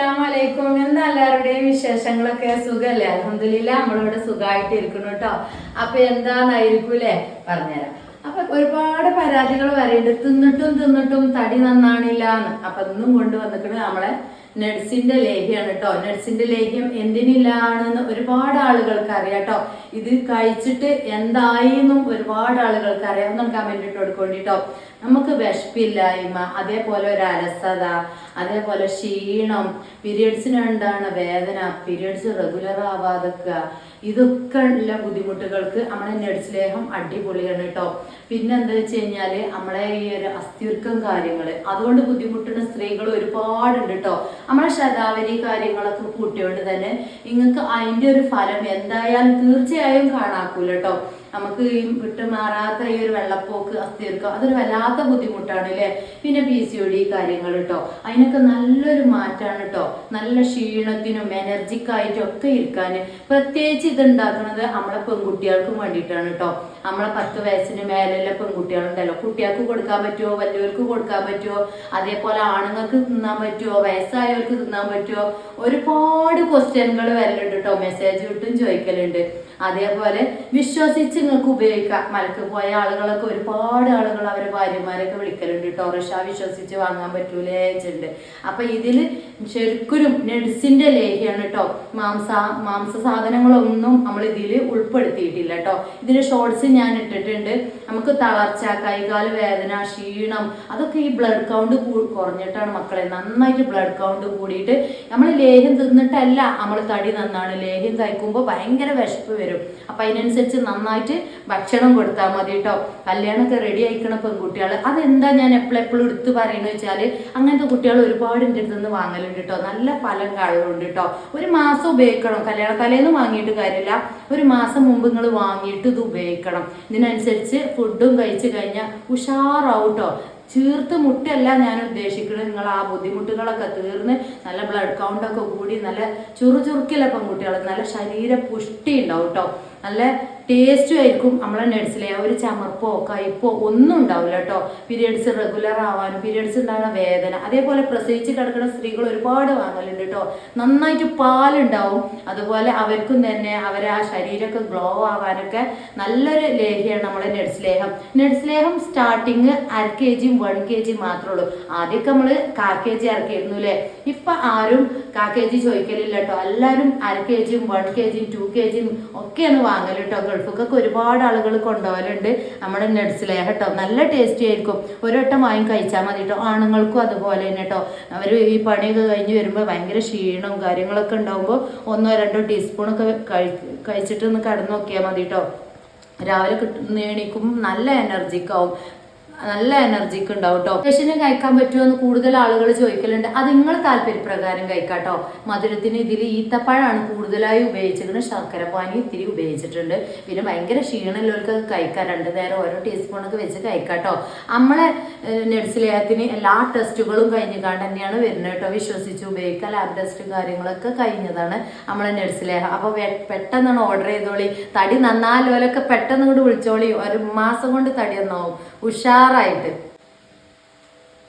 അസ്സലാമലൈക്കും എന്താ എല്ലാവരുടെയും വിശേഷങ്ങളൊക്കെ? സുഖല്ലേ? അലഹമില്ല നമ്മളിവിടെ സുഖമായിട്ട് ഇരിക്കുന്നു കേട്ടോ. അപ്പൊ എന്താന്നായിരിക്കൂലേ? പറഞ്ഞുതരാം. അപ്പൊ ഒരുപാട് പരാതികൾ പറയുന്നുണ്ട് തിന്നിട്ടും തിന്നിട്ടും തടി നന്നാണില്ല എന്ന് അപ്പൊ ഇന്നും കൊണ്ടുവന്നിട്ട് നമ്മളെ നട്സിന്റെ ലേഹ്യാണ് കേട്ടോ. നട്സിന്റെ ലേഹ്യം എന്തിനില്ലാണെന്ന് ഒരുപാട് ആളുകൾക്ക് അറിയാം കേട്ടോ. ഇത് കഴിച്ചിട്ട് എന്തായി എന്നും ഒരുപാട് ആളുകൾക്ക് അറിയാം. ഒന്ന് കമന്റ് ഇട്ട് കൊടുക്കൊണ്ടിട്ടോ നമുക്ക് വിശപ്പില്ലായ്മ അതേപോലെ ഒരു അലസത അതേപോലെ ക്ഷീണം പീരിയഡ്സിന് എന്താണ് വേദന പീരിയഡ്സ് റെഗുലർ ആവാതൊക്കെ ഇതൊക്കെ ഉള്ള ബുദ്ധിമുട്ടുകൾക്ക് നമ്മളെ നട്സ് അടിപൊളിയാണ് കേട്ടോ പിന്നെ എന്താ വെച്ച് കഴിഞ്ഞാൽ നമ്മളെ ഈ ഒരു അസ്ഥിർക്കം കാര്യങ്ങൾ അതുകൊണ്ട് ബുദ്ധിമുട്ടുന്ന സ്ത്രീകൾ ഒരുപാടുണ്ട് കേട്ടോ നമ്മളെ ശതാവരി കാര്യങ്ങളൊക്കെ കൂട്ടിയോണ്ട് തന്നെ നിങ്ങൾക്ക് അതിന്റെ ഒരു ഫലം എന്തായാലും തീർച്ചയായും കാണാക്കൂല കേട്ടോ നമുക്ക് ഈ വിട്ടുമാറാത്ത ഈ ഒരു വെള്ളപ്പോക്ക് അസ്ഥിർക്കം അതൊരു വല്ലാത്ത ബുദ്ധിമുട്ടാണ് അല്ലേ പിന്നെ പി സി ഒ ഡി കാര്യങ്ങൾ കേട്ടോ അതിനൊക്കെ നല്ലൊരു മാറ്റാണ് കേട്ടോ നല്ല ക്ഷീണത്തിനും എനർജിക്കായിട്ടും ഒക്കെ ഇരിക്കാൻ. പ്രത്യേകിച്ച് ഇത് ഉണ്ടാക്കുന്നത് നമ്മളെ പെൺകുട്ടികൾക്കും വേണ്ടിയിട്ടാണ് കേട്ടോ നമ്മളെ പത്ത് വയസ്സിന് മേലെയുള്ള പെൺകുട്ടികളുണ്ടല്ലോ. കുട്ടികൾക്ക് കൊടുക്കാൻ പറ്റുമോ വലിയവർക്ക് കൊടുക്കാൻ പറ്റുമോ അതേപോലെ ആണുങ്ങൾക്ക് തിന്നാൻ പറ്റുമോ വയസ്സായവർക്ക് തിന്നാൻ പറ്റുമോ ഒരുപാട് ക്വസ്റ്റ്യനുകൾ വരലുണ്ട് കേട്ടോ മെസ്സേജ് വിട്ടും ചോദിക്കലുണ്ട്. അതേപോലെ വിശ്വസിച്ച് നിങ്ങൾക്ക് ഉപയോഗിക്കാം. മലക്ക് പോയ ആളുകളൊക്കെ ഒരുപാട് ആളുകൾ അവരെ ഭാര്യമാരൊക്കെ വിളിക്കലുണ്ട് കേട്ടോ. റിഷ വിശ്വസിച്ച് വാങ്ങാൻ പറ്റൂലേ വെച്ചിട്ടുണ്ട് അപ്പൊ ഇതിൽ ശരിക്കും നെഡ്സിന്റെ ലേഹ്യാണ് കേട്ടോ. മാംസ മാംസ സാധനങ്ങളൊന്നും നമ്മൾ ഇതിൽ ഉൾപ്പെടുത്തിയിട്ടില്ല കേട്ടോ. ഇതിന്റെ ഷോർട്സ് ഞാൻ ഇട്ടിട്ടുണ്ട്. നമുക്ക് തളർച്ച കൈകാൽ വേദന ക്ഷീണം അതൊക്കെ ഈ ബ്ലഡ് കൗണ്ട് കുറഞ്ഞിട്ടാണ് മക്കളെ. നന്നായിട്ട് ബ്ലഡ് കൗണ്ട് കൂടിയിട്ട് നമ്മൾ ലേഹ്യം തിന്നിട്ടല്ല നമ്മൾ തടി നന്നാണ്. ലേഹ്യം കഴിക്കുമ്പോൾ ഭയങ്കര വിശപ്പ് വരും. അപ്പൊ അതിനനുസരിച്ച് നന്നായിട്ട് ഭക്ഷണം കൊടുത്താൽ മതി കേട്ടോ കല്യാണമൊക്കെ റെഡി ആയിക്കണ പെൺകുട്ടികൾ അതെന്താ ഞാൻ എപ്പോഴും എപ്പോഴും എടുത്ത് പറയുന്നത് വെച്ചാൽ അങ്ങനത്തെ കുട്ടികൾ ഒരുപാട് എന്റെ അടുത്ത് നിന്ന് വാങ്ങലുണ്ട് കേട്ടോ നല്ല ഫലം കാണലുണ്ട് കേട്ടോ ഒരു മാസം ഉപയോഗിക്കണം. കല്യാണ തലേന്ന് വാങ്ങിയിട്ട് കാര്യമില്ല. ഒരു മാസം മുമ്പ് നിങ്ങൾ വാങ്ങിയിട്ട് ഇത് ഉപയോഗിക്കണം. ഇതിനനുസരിച്ച് ഫുഡും കഴിച്ച് കഴിഞ്ഞാൽ ഉഷാറാവും കേട്ടോ ചീർത്ത് മുട്ടല്ല ഞാൻ ഉദ്ദേശിക്കുന്നത് നിങ്ങൾ ആ ബുദ്ധിമുട്ടുകളൊക്കെ തീർന്ന് നല്ല ബ്ലഡ് കൗണ്ടൊക്കെ കൂടി നല്ല ചുറുചുറുക്കില്ല പെൺകുട്ടികൾ നല്ല ശരീര പുഷ്ടി ഉണ്ടാവും കേട്ടോ നല്ല ടേസ്റ്റും ആയിരിക്കും നമ്മളെ നഴ്സിലെ ഒരു ചമർപ്പോ കയ്പോ ഒന്നും ഉണ്ടാവില്ല കേട്ടോ പീരിയഡ്സ് റെഗുലർ ആവാനും പീരിയഡ്സ് ഉണ്ടാകുന്ന വേദന. അതേപോലെ പ്രസവിച്ച് കിടക്കുന്ന സ്ത്രീകൾ ഒരുപാട് വാങ്ങലുണ്ട് കേട്ടോ നന്നായിട്ട് പാലുണ്ടാവും. അതുപോലെ അവർക്കും തന്നെ അവരെ ആ ശരീരമൊക്കെ ഗ്ലോ ആവാനൊക്കെ നല്ലൊരു ലേഹ്യമാണ് നമ്മളെ നെഡ്സ്ലേഹം നെഡ്സ്ലേഹം സ്റ്റാർട്ടിങ് അര കെ ജിയും വൺ കെ ജി മാത്രമേ ഉള്ളൂ. ആദ്യമൊക്കെ നമ്മൾ കാ കെ ജി ഇറക്കിയിരുന്നു അല്ലേ ഇപ്പൊ ആരും കാ കെ ജി ചോദിക്കലില്ല കേട്ടോ എല്ലാവരും അര കെ ജിയും വൺ കെ ജിയും ടു കെ ജിയും ഒക്കെയാണ് വാങ്ങൽ കേട്ടോ ഗൾഫിക്കൊക്കെ ഒരുപാട് ആളുകൾ കൊണ്ടുപോകലുണ്ട് നമ്മുടെ നട്സിലെ കേട്ടോ നല്ല ടേസ്റ്റി ആയിരിക്കും. ഒരു വട്ടം വാങ്ങി കഴിച്ചാൽ മതി കേട്ടോ ആണുങ്ങൾക്കും അതുപോലെ തന്നെ കേട്ടോ അവർ ഈ പണിയൊക്കെ കഴിഞ്ഞ് വരുമ്പോൾ ഭയങ്കര ക്ഷീണവും കാര്യങ്ങളൊക്കെ ഉണ്ടാകുമ്പോൾ ഒന്നോ രണ്ടോ ടീസ്പൂണൊക്കെ കഴി കഴിച്ചിട്ട് ഒന്ന് കടന്നു നോക്കിയാൽ മതി കേട്ടോ രാവിലെ കിട്ടുന്ന എണീക്കും നല്ല എനർജിക്കാവും. നല്ല എനർജിക്ക് ഉണ്ടാവും കേട്ടോ പേഷ്യന് കഴിക്കാൻ പറ്റുമോ എന്ന് കൂടുതൽ ആളുകൾ ചോദിക്കലുണ്ട്. അത് നിങ്ങൾ താല്പര്യപ്രകാരം കഴിക്കാട്ടോ മധുരത്തിന് ഇതിൽ ഈത്തപ്പഴമാണ് കൂടുതലായി ഉപയോഗിച്ചിരിക്കുന്നത്. ശർക്കര പാനി ഇത്തിരി ഉപയോഗിച്ചിട്ടുണ്ട്. പിന്നെ ഭയങ്കര ക്ഷീണമുള്ളവർക്ക് കഴിക്കാം. രണ്ട് നേരം ഓരോ ടീസ്പൂണൊക്കെ വെച്ച് കഴിക്കാട്ടോ നമ്മളെ നഴ്സിലേഹത്തിന് എല്ലാ ടെസ്റ്റുകളും കഴിഞ്ഞിക്കാണ്ട് തന്നെയാണ് വരുന്നത് കേട്ടോ വിശ്വസിച്ച് ഉപയോഗിക്കുക ലാബ് ടെസ്റ്റും കാര്യങ്ങളൊക്കെ കഴിഞ്ഞതാണ് നമ്മളെ നഴ്സിലേഹം അപ്പോൾ പെട്ടെന്നാണ് ഓർഡർ ചെയ്തോളി. തടി നന്നാലോലൊക്കെ പെട്ടെന്ന് ഇങ്ങോട്ട് വിളിച്ചോളി. ഒരു മാസം കൊണ്ട് തടി നന്നാവും. ഉഷാറായിട്ട്.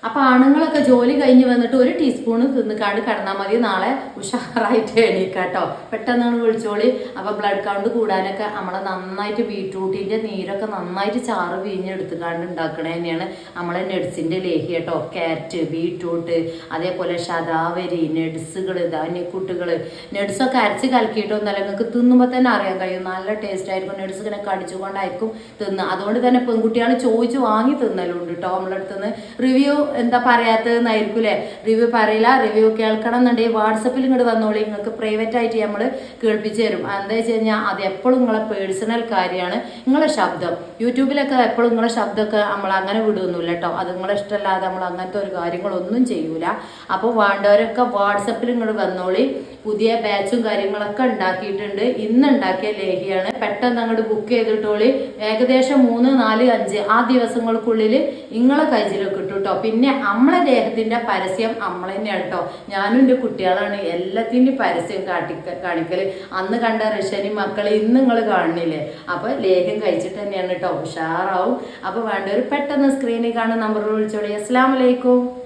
അപ്പൊ ആണുങ്ങളൊക്കെ ജോലി കഴിഞ്ഞ് വന്നിട്ട് ഒരു ടീസ്പൂൺ തിന്നിക്കാണ്ട് കിടന്നാൽ മതി. നാളെ ഉഷാറായിട്ട് എണീക്കാട്ടോ പെട്ടെന്നാണ് വിളിച്ചോളി. അപ്പൊ ബ്ലഡ് കൗണ്ട് കൂടാനൊക്കെ നമ്മളെ നന്നായിട്ട് ബീട്രൂട്ടിന്റെ നീരൊക്കെ നന്നായിട്ട് ചാറ് പിഴിഞ്ഞെടുത്തുകാണ്ട് ഉണ്ടാക്കണേ തന്നെയാണ് നമ്മളെ നെഡ്സിന്റെ ലേഹി കേട്ടോ. ക്യാരറ്റ് ബീട്രൂട്ട് അതേപോലെ ശതാവരി നെഡ്സുകൾ ധാന്യക്കൂട്ടുകൾ നെഡ്സൊക്കെ അരച്ച് കലക്കിയിട്ടൊന്നല്ല നിങ്ങൾക്ക് തിന്നുമ്പോൾ തന്നെ അറിയാൻ കഴിയും. നല്ല ടേസ്റ്റ് ആയിരിക്കും. നെഡ്സ് ഇങ്ങനെ കടിച്ചുകൊണ്ടായിരിക്കും തിന്ന് അതുകൊണ്ട് തന്നെ പെൺകുട്ടികൾ ചോദിച്ച് വാങ്ങി തിന്നലുണ്ട് കേട്ടോ നമ്മളെടുത്തുനിന്ന് റിവ്യൂ എന്താ പറയാത്തതെന്നായിരിക്കൂലേ റിവ്യൂ പറയില്ല റിവ്യൂ കേൾക്കണം എന്നുണ്ടെങ്കിൽ വാട്സപ്പിൽ ഇങ്ങോട്ട് വന്നോളി. നിങ്ങൾക്ക് പ്രൈവറ്റ് ആയിട്ട് നമ്മൾ കേൾപ്പിച്ച് തരും. എന്താ വെച്ച് കഴിഞ്ഞാൽ അത് എപ്പോഴും നിങ്ങളെ പേഴ്സണൽ കാര്യമാണ്. നിങ്ങളെ ശബ്ദം. യൂട്യൂബിലൊക്കെ എപ്പോഴും നിങ്ങളെ ശബ്ദമൊക്കെ നമ്മൾ അങ്ങനെ വിടുന്നില്ല കേട്ടോ അത് നിങ്ങളെ ഇഷ്ടമല്ലാതെ നമ്മൾ അങ്ങനത്തെ ഒരു കാര്യങ്ങളൊന്നും ചെയ്യൂല. അപ്പോൾ വേണ്ടവരൊക്കെ വാട്സപ്പിൽ ഇങ്ങോട്ട് വന്നോളി. പുതിയ ബാച്ചും കാര്യങ്ങളൊക്കെ ഉണ്ടാക്കിയിട്ടുണ്ട്. ഇന്ന് ഉണ്ടാക്കിയ ലേഹിയാണ്. പെട്ടെന്ന് അങ്ങോട്ട് ബുക്ക് ചെയ്തിട്ടോളി. ഏകദേശം മൂന്ന് നാല് അഞ്ച് ആ ദിവസങ്ങൾക്കുള്ളിൽ നിങ്ങളെ കയ്യിലൊക്കെ കിട്ടും കേട്ടോ പിന്നെ നമ്മളെ ദേഹത്തിന്റെ പരസ്യം നമ്മൾ തന്നെയാണ് കേട്ടോ. ഞാനും എന്റെ കുട്ടികളാണ് എല്ലാത്തിന്റെയും പരസ്യം കാട്ടി കാണിക്കൽ. അന്ന് കണ്ട റഷ്യനി മക്കളെ ഇന്ന് നിങ്ങൾ കാണുന്നില്ലേ? അപ്പൊ ലേഹ്യം കഴിച്ചിട്ട് തന്നെയാണ് കേട്ടോ. ഉഷാറാവും. അപ്പൊ വേണ്ടവർ പെട്ടെന്ന് സ്ക്രീനിൽ കാണുന്ന നമ്പറിൽ വിളിച്ചോളി. അസ്സാം വലൈക്കും